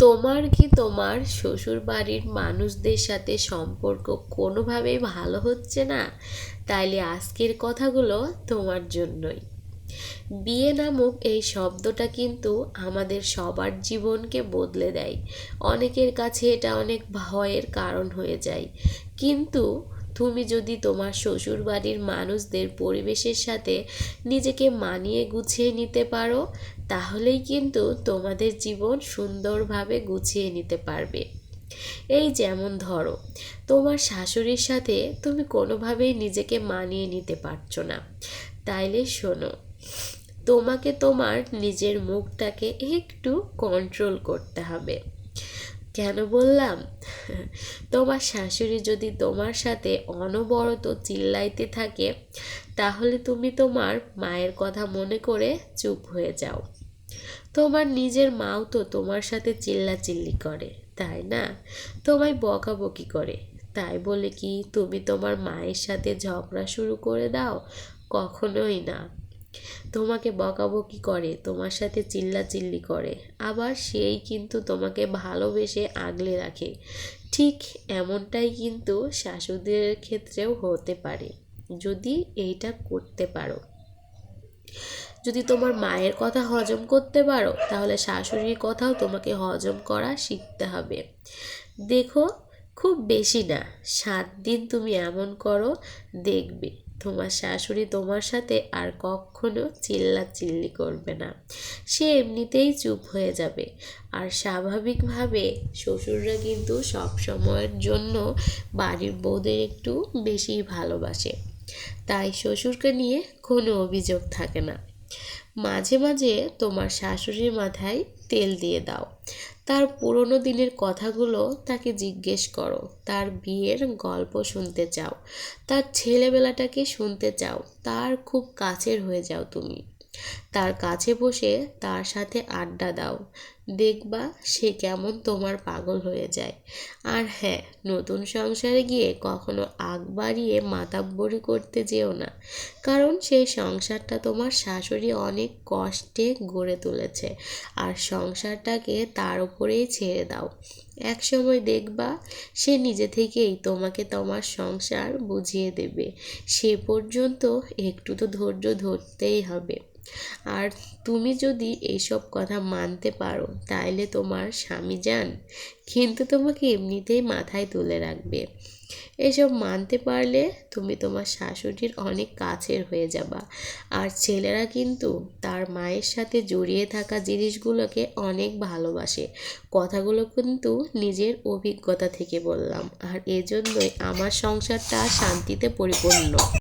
তোমার কি তোমার শ্বশুর বাড়ির মানুষদের সাথে সম্পর্ক কোনোভাবেই ভালো হচ্ছে না? তাইলে আজকের কথাগুলো তোমার জন্যই। বিয়ে নামক এই শব্দটা কিন্তু আমাদের সবার জীবনকে বদলে দেয়। অনেকের কাছে এটা অনেক ভয়ের কারণ হয়ে যায়। কিন্তু তুমি যদি তোমার শ্বশুর বাড়ির মানুষদের পরিবেশের সাথে নিজেকে মানিয়ে গুছিয়ে নিতে পারো তাহলেই কিন্তু তোমাদের জীবন সুন্দরভাবে গুছিয়ে নিতে পারবে। এই যেমন ধরো, তোমার শাশুড়ির সাথে তুমি কোনোভাবেই নিজেকে মানিয়ে নিতে পারছ না। তাইলে শোনো, তোমাকে তোমার নিজের মুখটাকে একটু কন্ট্রোল করতে হবে। কেন বললাম? তোমার শাশুড়ি যদি তোমার সাথে অনবরত চিল্লাইতে থাকে তাহলে তুমি তোমার মায়ের কথা মনে করে চুপ হয়ে যাও। তোমার নিজের মাও তো তোমার সাথে চিল্লাচিল্লি করে, তাই না? তোমায় বকাবকি করে। তাই বলে কি তুমি তোমার মায়ের সাথে ঝগড়া শুরু করে দাও? কখনোই না। তোমাকে বকাবকি করে, তোমার সাথে চিল্লাচিল্লি করে। আবার সেই কিন্তু তোমাকে ভালোবেসে আগলে রাখে। ঠিক এমনটাই কিন্তু শাশুদের ক্ষেত্রেও হতে পারে। যদি এইটা করতে পারো। যদি তোমার মায়ের কথা হজম করতে পারো, তাহলে শাশুড়ির কথাও তোমাকে হজম করা শিখতে হবে। দেখো, খুব বেশি না, সাত দিন তুমি এমন করো, দেখবে তোমার শাশুড়ি তোমার সাথে আর কখনো চিল্লা চিল্লি করবে না। সে এমনিতেই চুপ হয়ে যাবে। আর স্বাভাবিকভাবে শ্বশুররা কিন্তু সব সময়ের জন্য বাড়ির বউদের একটু বেশি ভালোবাসে। তাই শ্বশুরকে নিয়ে কোনো অভিযোগ থাকে না। মাঝে মাঝে তোমার শাশুড়ির মাথায় তেল দিয়ে দাও। তার পুরনো দিনের কথাগুলো তাকে জিজ্ঞেস করো। তার বিয়ের গল্প শুনতে চাও। তার ছেলেবেলাটাকে শুনতে চাও। তার খুব কাছের হয়ে যাও তুমি। তার কাছে বসে তার সাথে আড্ডা দাও। দেখবা সে কেমন তোমার পাগল হয়ে যায়। আর হ্যাঁ নতুন সংসারে গিয়ে কখনো আগ বাড়িয়ে মাতাব্বরি করতে যেও না। কারণ সেই সংসারটা তোমার শাশুড়ি অনেক কষ্টে গড়ে তুলেছে। আর সংসারটাকে তার উপরেই ছেড়ে দাও। এক সময় দেখবা সে নিজে থেকেই তোমাকে তোমার সংসার বুঝিয়ে দেবে। সে পর্যন্ত একটু তো ধৈর্য ধরতেই হবে। আর তুমি যদি এইসব কথা মানতে পারো তাইলে তোমার স্বামী যান। কিন্তু তোমাকে এমনিতেই মাথায় তুলে রাখবে। এসব মানতে পারলে তুমি তোমার শাশুড়ির অনেক কাছের হয়ে যাবা। আর ছেলেরা কিন্তু তার মায়ের সাথে জড়িয়ে থাকা জিনিসগুলোকে অনেক ভালোবাসে। কথাগুলো কিন্তু নিজের অভিজ্ঞতা থেকে বললাম। আর এজন্যই আমার সংসারটা শান্তিতে পরিপূর্ণ।